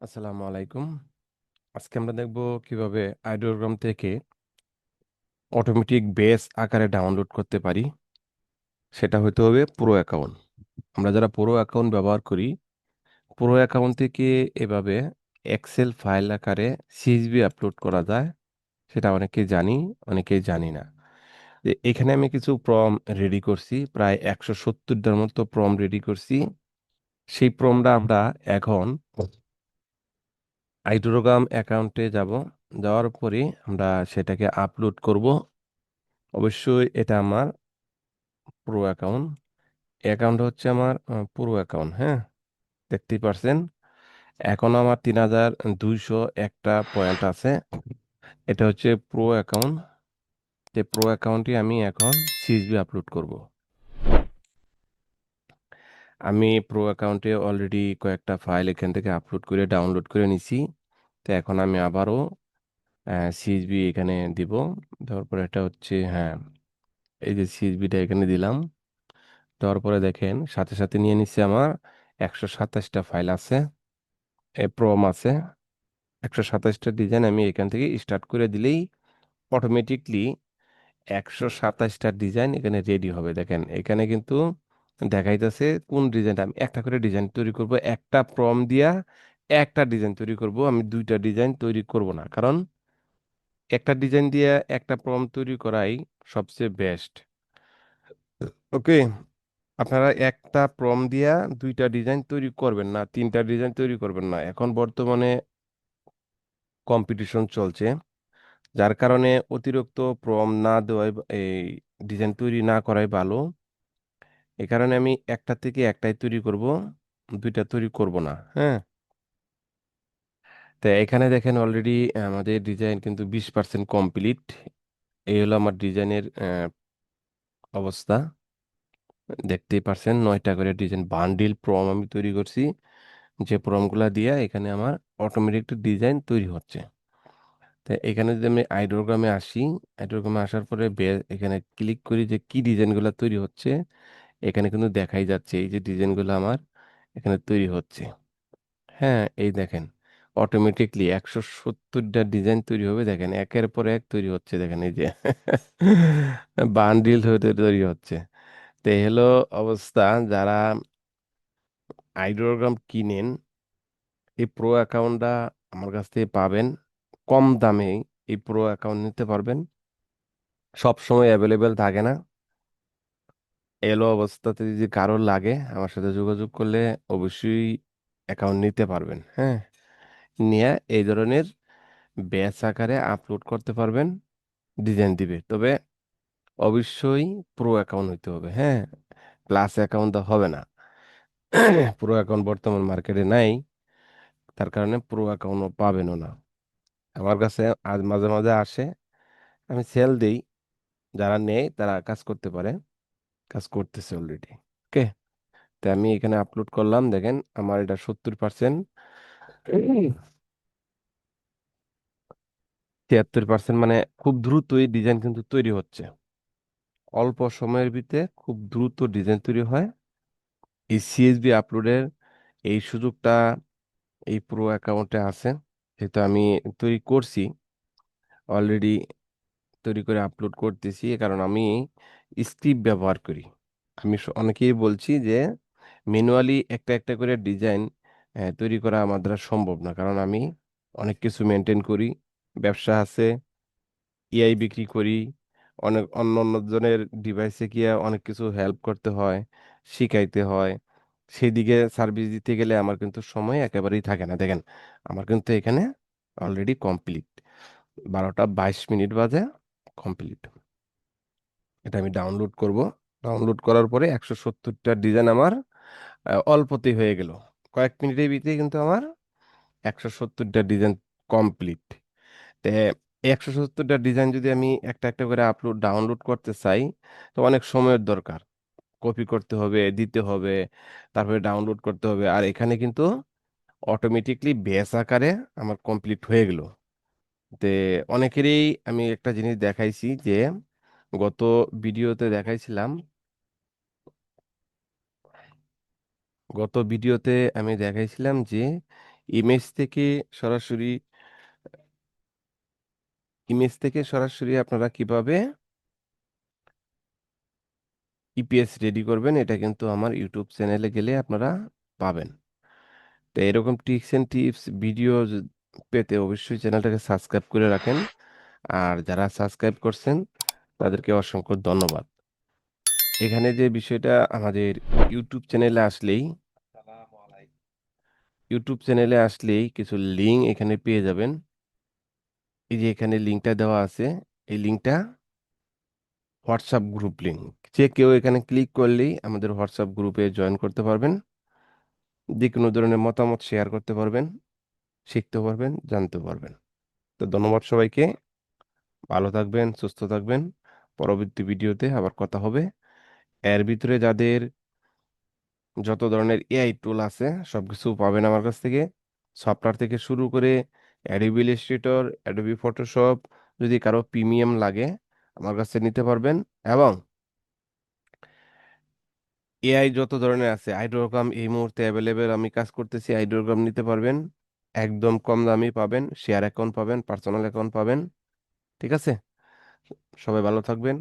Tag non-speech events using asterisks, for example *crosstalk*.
আসসালামু আলাইকুম। আজকে আমরা দেখব কীভাবে আইডিওগ্রাম থেকে অটোমেটিক বেস আকারে ডাউনলোড করতে পারি। সেটা হতে হবে পুরো অ্যাকাউন্ট আমরা যারা পুরো অ্যাকাউন্ট ব্যবহার করি, পুরো অ্যাকাউন্ট থেকে এভাবে এক্সেল ফাইল আকারে সিএসবি আপলোড করা যায়, সেটা অনেকেই জানি অনেকেই জানি না। এখানে আমি কিছু প্রম রেডি করছি, প্রায় একশো সত্তরটার মতো প্রম রেডি করছি। সেই প্রমটা আমরা এখন আইডোরোগ্রাম অ্যাকাউন্টে যাব। যাওয়ার পরে আমরা সেটাকে আপলোড করব। অবশ্যই এটা আমার পুরো অ্যাকাউন্ট অ্যাকাউন্ট হচ্ছে আমার পুরো অ্যাকাউন্ট হ্যাঁ? দেখতেই পারছেন? এখন আমার তিন হাজার দুইশো একটা পয়েন্ট আছে। এটা হচ্ছে প্রো অ্যাকাউন্ট যে প্রো অ্যাকাউন্টে আমি এখন সিএসবি আপলোড করব। আমি প্রো অ্যাকাউন্টে অলরেডি কয়েকটা ফাইল এখান থেকে আপলোড করে ডাউনলোড করে নিছি। তো এখন আমি আবারও সিএসবি এখানে দিব। দেওয়ার পরে এটা হচ্ছে হ্যাঁ এই যে সিএসবিটা এখানে দিলাম। দেওয়ার পরে দেখেন, সাথে সাথে নিয়ে নিচ্ছে আমার একশো সাতাশটা ফাইল আছে প্রম আছে। একশো সাতাশটা ডিজাইন আমি এখান থেকে স্টার্ট করে দিলেই অটোমেটিকলি একশো সাতাশটা ডিজাইন এখানে রেডি হবে। দেখেন, এখানে কিন্তু দেখাইতেছে কোন ডিজাইনটা আমি একটা করে ডিজাইন তৈরি করব, একটা প্রম দিয়া একটা ডিজাইন তৈরি করব, আমি দুইটা ডিজাইন তৈরি করব না। কারণ একটা ডিজাইন দিয়ে একটা প্রম তৈরি করাই সবচেয়ে বেস্ট ওকে, আপনারা একটা প্রম দিয়া দুইটা ডিজাইন তৈরি করবেন না, তিনটা ডিজাইন তৈরি করবেন না। এখন বর্তমানে কম্পিটিশন চলছে, যার কারণে অতিরিক্ত প্রম না দেওয়াই এই ডিজাইন তৈরি না করাই ভালো। এই কারণে আমি একটা থেকে একটাই তৈরি করব, দুইটা তৈরি করব না হ্যাঁ? তো এখানে দেখেন অলরেডি আমাদের ডিজাইন কিন্তু বিশ পার্সেন্ট কমপ্লিট এই হলো আমার ডিজাইনের অবস্থা। দেখতেই পারছেন নয়টা করে ডিজাইন বান্ডিল প্রম আমি তৈরি করছি, যে প্রমগুলা দিয়ে এখানে আমার অটোমেটিক ডিজাইন তৈরি হচ্ছে। তো এখানে যদি আমি আইডোগ্রামে আসি আইডোগ্রামে আসার পরে এখানে ক্লিক করি যে কি ডিজাইনগুলো তৈরি হচ্ছে এখানে কিন্তু দেখাই যাচ্ছে এই যে ডিজাইনগুলো আমার এখানে তৈরি হচ্ছে। হ্যাঁ এই দেখেন অটোমেটিকলি একশো সত্তরটা ডিজাইন তৈরি হবে, দেখেন, একের পর এক তৈরি হচ্ছে, দেখেন এই যে। বান্ডিল হয়ে তৈরি হচ্ছে। তো হলো অবস্থা, যারা আইডোগ্রাম কিনেন, এই প্রো অ্যাকাউন্টটা আমার কাছ থেকে পাবেন, কম দামে এই প্রো অ্যাকাউন্ট নিতে পারবেন। সব সময় অ্যাভেলেবেল থাকে না। এলো অবস্থাতে যদি কারোর লাগে, আমার সাথে যোগাযোগ করলে অবশ্যই অ্যাকাউন্ট নিতে পারবেন হ্যাঁ? নিয়ে এই ধরনের ব্যাচ আকারে আপলোড করতে পারবেন ডিজাইন দিবে। তবে অবশ্যই প্রো অ্যাকাউন্ট হইতে হবে হ্যাঁ? প্লাস অ্যাকাউন্ট তো হবে না। *coughs* প্রো অ্যাকাউন্ট বর্তমান মার্কেটে নাই, তার কারণে প্রো অ্যাকাউন্টও পাবেনও না। আমার কাছে আজ মাঝে মাঝে আসে, আমি সেল দিই। যারা নেয়, তারা কাজ করতে পারে। কাজ করতেছে অলরেডি ওকে তো আমি এখানে আপলোড করলাম, দেখেন আমার এটা সত্তর পার্সেন্ট তিয়াত্তর পার্সেন্ট মানে খুব দ্রুতই ডিজাইন কিন্তু তৈরি হচ্ছে। অল্প সময়ের ভিতরে খুব দ্রুত ডিজাইন তৈরি হয়। এই সিএসবি আপলোডের এই সুযোগটা এই প্রো অ্যাকাউন্টে আছে। যেহেতু আমি তৈরি করছি অলরেডি তৈরি করে আপলোড করতেছি। কারণ আমি স্ক্রিপ্ট ব্যবহার করি। আমি অনেকেই বলছি যে ম্যানুয়ালি একটা একটা করে ডিজাইন তৈরি করা আমার দ্বারা সম্ভব না। কারণ আমি অনেক কিছু মেনটেন করি, ব্যবসা আছে ইআই বিক্রি করি, অনেক, অন্য অন্য জনের ডিভাইসে গিয়ে অনেক কিছু হেল্প করতে হয়, শিখাইতে হয়। সেদিকে সার্ভিস দিতে গেলে আমার কিন্তু সময় একেবারেই থাকে না। দেখেন, আমার কিন্তু এখানে অলরেডি কমপ্লিট বারোটা বাইশ মিনিট বাজে। কমপ্লিট এটা আমি ডাউনলোড করব। ডাউনলোড করার পরে একশো সত্তরটা ডিজাইন আমার অল্পতেই হয়ে গেল। কয়েক মিনিটের ভিতরে কিন্তু আমার একশো সত্তরটা ডিজাইন কমপ্লিট তে একশো সত্তরটা ডিজাইন যদি আমি একটা একটা করে আপলোড ডাউনলোড করতে চাই, তো অনেক সময়ের দরকার। কপি করতে হবে, দিতে হবে, তারপরে ডাউনলোড করতে হবে। আর এখানে কিন্তু অটোমেটিকলি বেস আকারে আমার কমপ্লিট হয়ে গেল। তে অনেকেরই আমি একটা জিনিস দেখাইছি যে, গত ভিডিওতে দেখাইছিলাম গত ভিডিওতে আমি দেখাইছিলাম যে, ইমেজ থেকে সরাসরি, ইমেজ থেকে সরাসরি আপনারা কীভাবে ইপিএস রেডি করবেন, এটা কিন্তু আমার ইউটিউব চ্যানেলে গেলে আপনারা পাবেন। তো এরকম টিপস এন্ড টিপস ভিডিও পেতে অবশ্যই চ্যানেলটাকে সাবস্ক্রাইব করে রাখেন। আর যারা সাবস্ক্রাইব করছেন, তাদেরকে অসংখ্য ধন্যবাদ। এখানে যে বিষয়টা আমাদের ইউটিউব চ্যানেলে আসলেই ইউটিউব চ্যানেলে আসলেই কিছু লিঙ্ক এখানে পেয়ে যাবেন। এই যে এখানে লিঙ্কটা দেওয়া আছে, এই লিঙ্কটা হোয়াটসঅ্যাপ গ্রুপ লিঙ্ক যে কেউ এখানে ক্লিক করলেই আমাদের হোয়াটসঅ্যাপ গ্রুপে জয়েন করতে পারবেন। যে কোনো ধরনের মতামত শেয়ার করতে পারবেন। শিখতে পারবেন, জানতে পারবেন। তো ধন্যবাদ সবাইকে। ভালো থাকবেন, সুস্থ থাকবেন। পরবর্তী ভিডিওতে আবার কথা হবে। এর ভিতরে যাদের যত ধরনের এআই টুল আছে সব কিছু পাবেন আমার কাছ থেকে। সফটওয়্যার থেকে শুরু করে অ্যাডোবি ইলাস্ট্রেটর অ্যাডোবি ফটোশপ যদি কারও প্রিমিয়াম লাগে, আমার কাছে নিতে পারবেন। এবং এআই যত ধরনের আছে আইড্রোগ্রাম এই মুহূর্তে অ্যাভেলেবেল আমি কাজ করতেছি আইড্রোগ্রাম নিতে পারবেন। একদম কম দামি পাবেন শেয়ার অ্যাকাউন্ট পাবেন পার্সোনাল অ্যাকাউন্ট পাবেন, ঠিক আছে? সবাই ভালো থাকবেন।